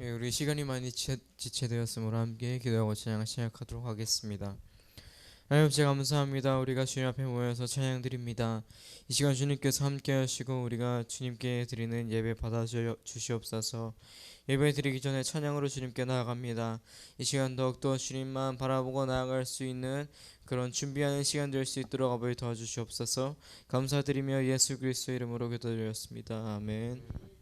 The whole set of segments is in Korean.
예, 우리 시간이 많이 지- 지체 되었으므로 함께 기도하고 찬양 시작하도록 하겠습니다. 하나님 제가 감사합니다. 우리가 주님 앞에 모여서 찬양 드립니다. 이 시간 주님께서 함께 하시고 우리가 주님께 드리는 예배 받아 주- 주시옵소서. 예배 드리기 전에 찬양으로 주님께 나아갑니다. 이 시간 더욱더 주님만 바라보고 나아갈 수 있는 그런 준비하는 시간 될 수 있도록 아버지 도와주시옵소서. 감사드리며 예수 그리스도 이름으로 기도드렸습니다. 아멘.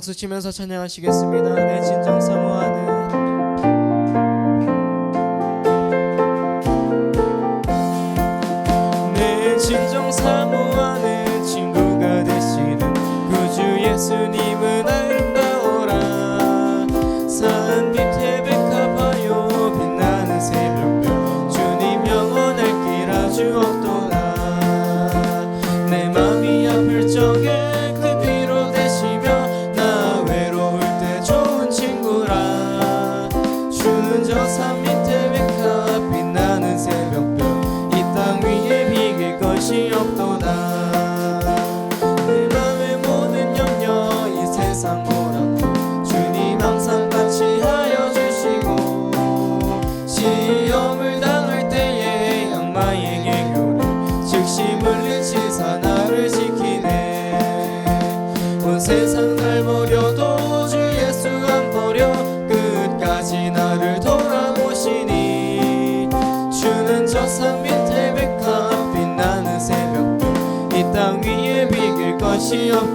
박수 치면서 찬양하시겠습니다. 내 진정 사모하는 mercy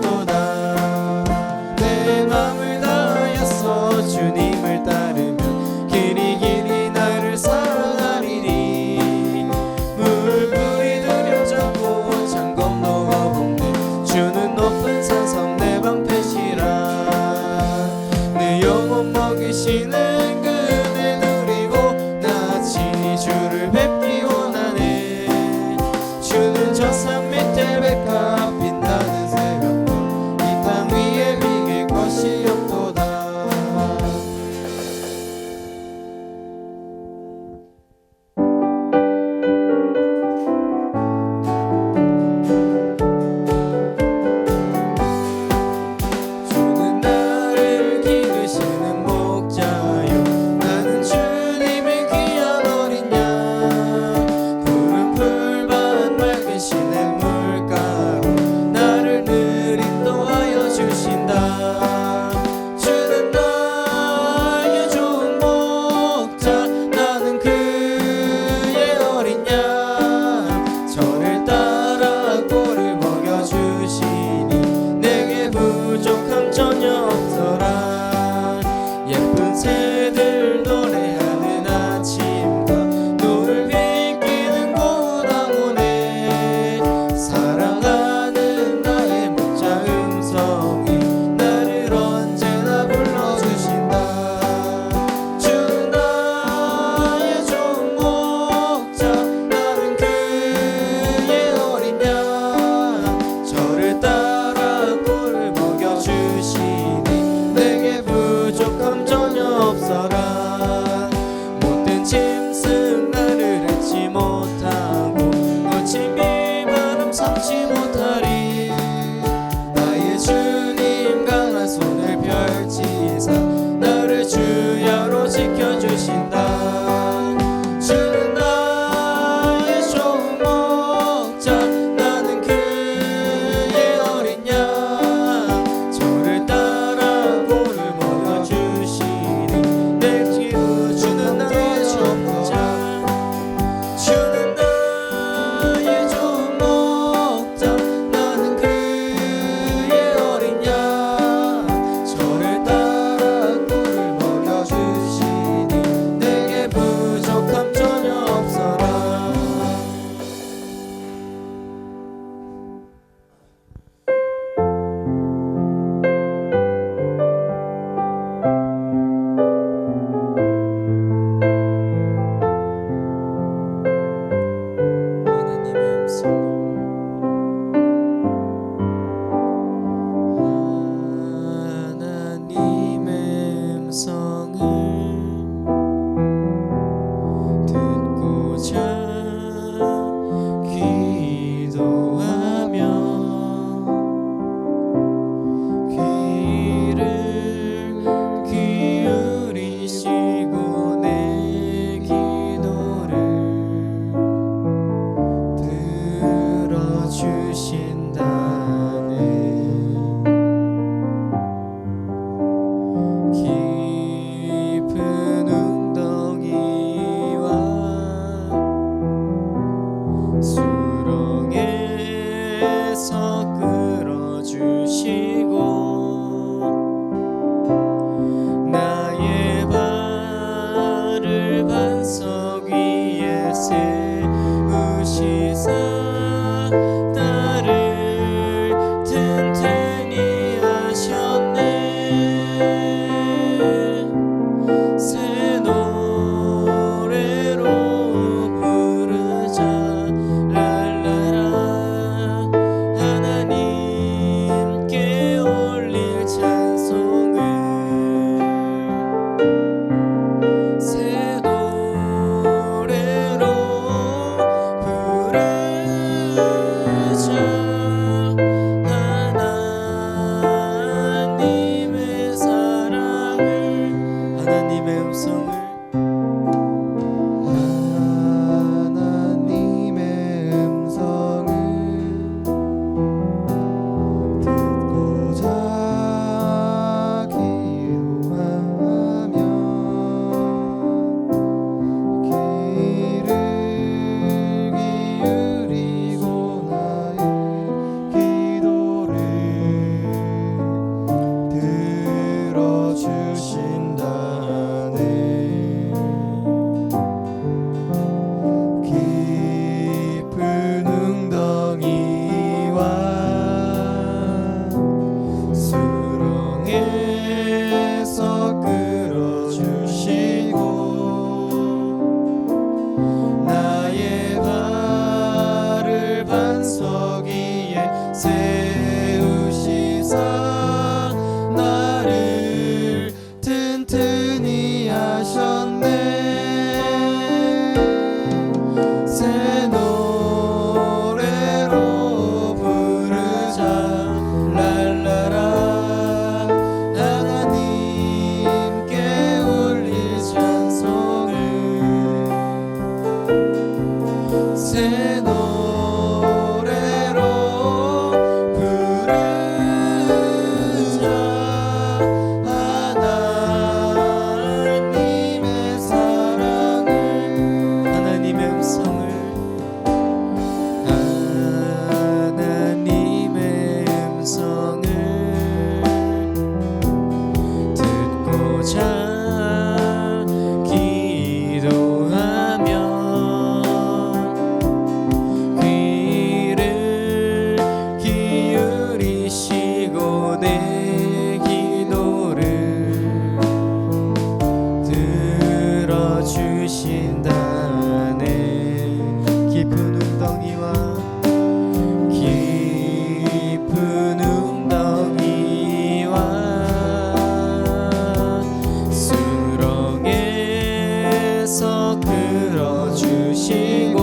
들어주시고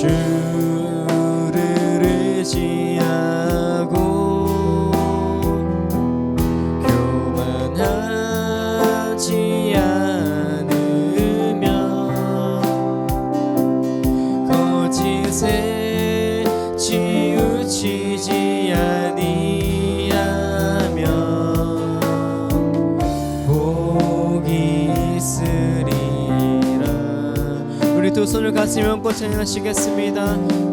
schön. 얹고 찬양하시겠습니다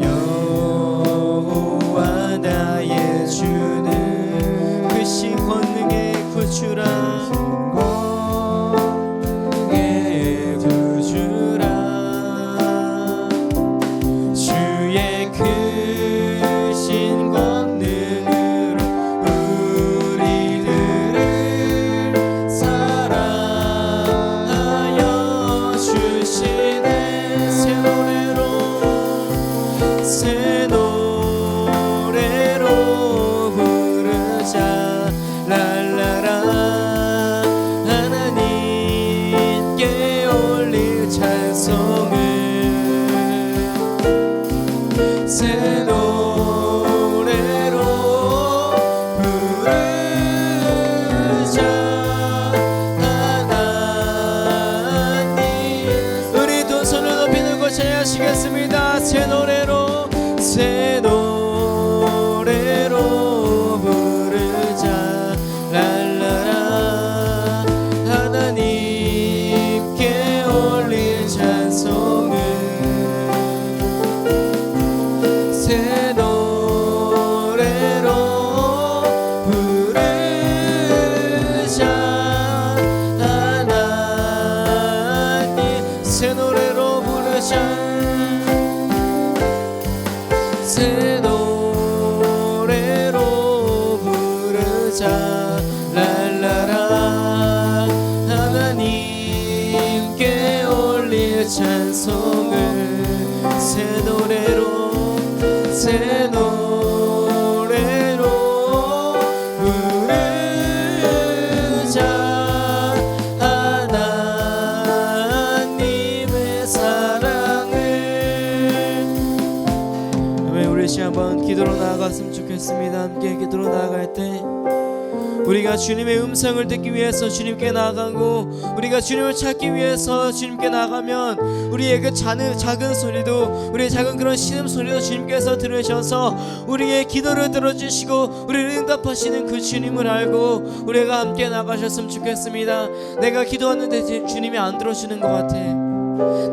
아멘 우리 시 한번 기도로 나아갔으면 좋겠습니다. 함께 기도로 나아갈 때 우리가 주님의 음성을 듣기 위해서 주님께 나아가고 우리가 주님을 찾기 위해서 주님께 나가면 우리의 그 작은, 작은 소리도 우리의 작은 그런 신음 소리도 주님께서 들으셔서 우리의 기도를 들어주시고 우리를 응답하시는 그 주님을 알고 우리가 함께 나가셨으면 좋겠습니다. 내가 기도하는데 주- 주님이 안 들어주는 것 같아.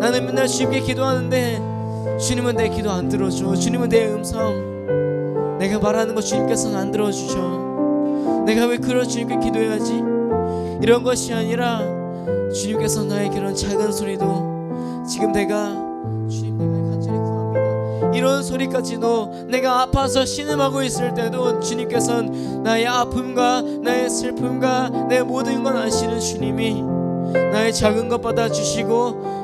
나는 맨날 주님께 기도하는데 주님은 내 기도 안 들어줘. 주님은 내 음성. 내가 말하는 거 주님께서는 안 들어주셔. 내가 왜 그런 주님께 기도해야지? 이런 것이 아니라 주님께서 나의 그런 작은 소리도 지금 내가 주님 내가 간절히 구합니다. 이런 소리까지도 내가 아파서 신음하고 있을 때도 주님께서는 나의 아픔과 나의 슬픔과 내 모든 걸 아시는 주님이 나의 작은 것 받아주시고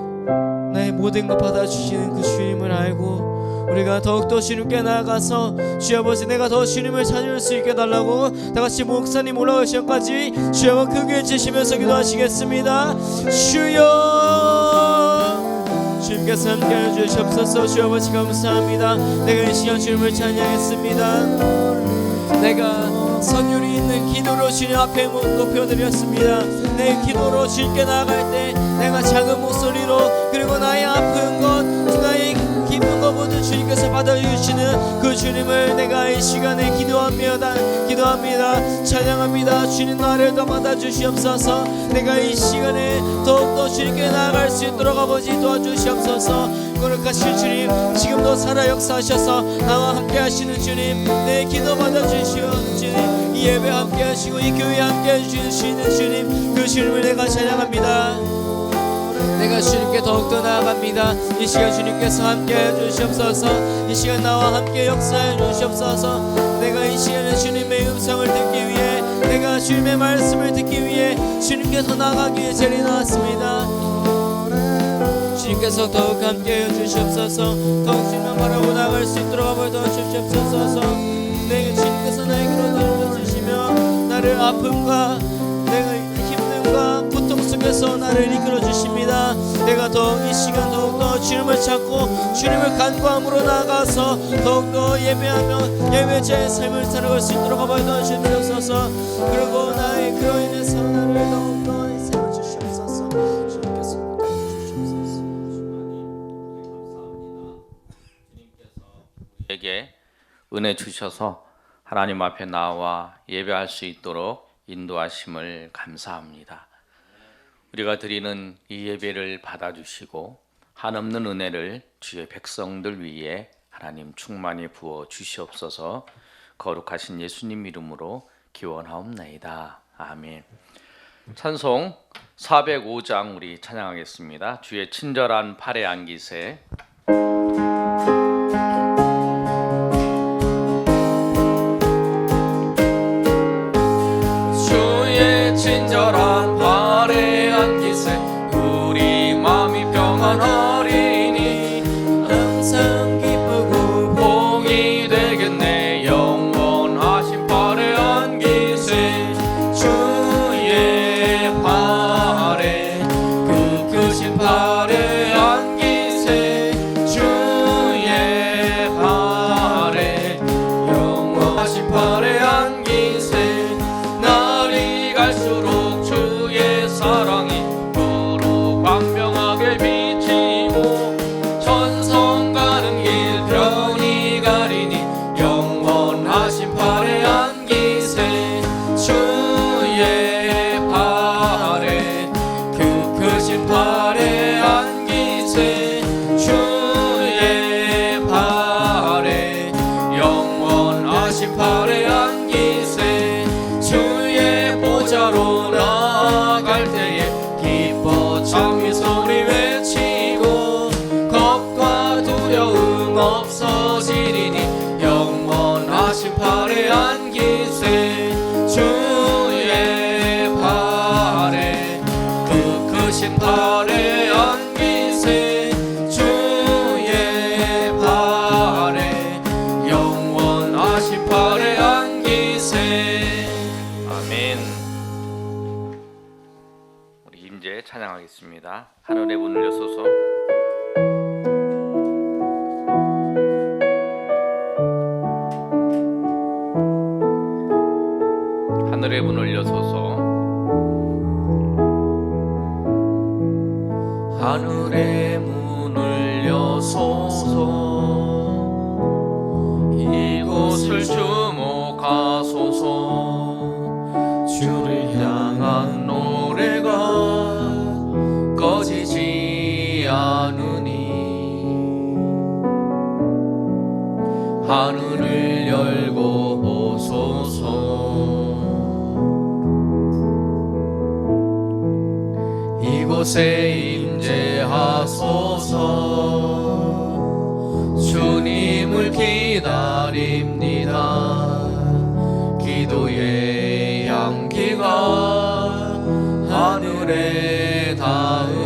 나의 모든 것 받아주시는 그 주님을 알고 우리가 더욱더 주님께 나아가서 주여 아버지 내가 더 주님을 찾을 수 있게 달라고 다같이 목사님 올라오시기까지 주여 한번 크게 주시면서 기도하시겠습니다. 주여! 주님께서 함께해 주시옵소서. 주여 아버지 감사합니다. 내가 이 시간 주님을 찬양했습니다. 내가 선율이 있는 기도로 주님 앞에 목 높여드렸습니다. 내 기도로 주님께 나아갈 때 내가 작은 목소리로 그리고 나의 아픈 것 나의 기쁜 것 모두 주님께서 받아주시는 그 주님을 내가 이 시간에 기도합니다. 기도합니다. 찬양합니다. 주님 나를 더 받아주시옵소서. 내가 이 시간에 더욱더 주님께 나아갈 수 있도록 아버지 도와주시옵소서. 거룩하신 주님 지금도 살아 역사하셔서 나와 함께 하시는 주님 내 기도 받아주시오 주님 이 예배 함께 하시고 이 교회 함께 해주시는 주님 그 주님을 내가 찬양합니다 내가 주님께 더욱더 나아갑니다. 이 시간 주님께서 함께 해 주시옵소서. 이 시간 나와 함께 역사해 주시옵소서. 내가 이 시간에 주님의 음성을 듣기 위해 내가 주님의 말씀을 듣기 위해 주님께서 나가기 위해 자리 나왔습니다. 주님께서 더욱 함께 해 주시옵소서. 더욱 주님만 바라고 나갈 수 있도록 아버지 도와주시옵소서. 내게 주님께서 나에게로 들어주시며 나를 아픔과 속에서 나를 이끌어 주십니다. 내가 더욱 이 시간 더욱더 주님을 찾고 주님을 간구함으로 나가서 더욱더 예배하며 예배자의 삶을 살아갈 수 있도록 아버지 도와주시옵소서. 그리고 나의 그로 인해서 나를 더욱더 에게 은혜 주셔서 하나님 앞에 나와 예배할 수 있도록 인도하심을 감사합니다. 우리가 드리는 이 예배를 받아주시고 한없는 은혜를 주의 백성들 위해 하나님 충만히 부어 주시옵소서 거룩하신 예수님 이름으로 기원하옵나이다. 아멘. 찬송 405장 우리 찬양하겠습니다. 주의 친절한 팔에 안기세. 주의 친절한 하늘의 문을 여소서 하늘의 문을 여소서 이곳을 주목하소서. 주를 향한 노래가 꺼지지 않으니 하늘 그곳에 임재하소서. 주님을 기다립니다. 기도의 향기가 하늘에 닿으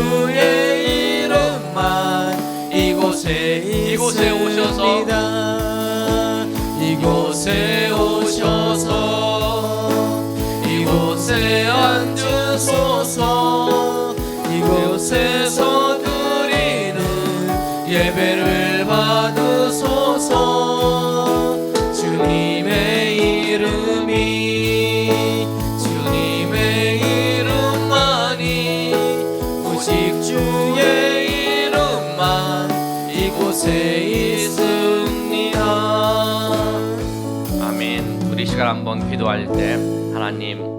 주의 이름만 이곳에 이곳에 오셔서 곳에 있습니다. 아멘. 우리 시간 한번 기도할 때 하나님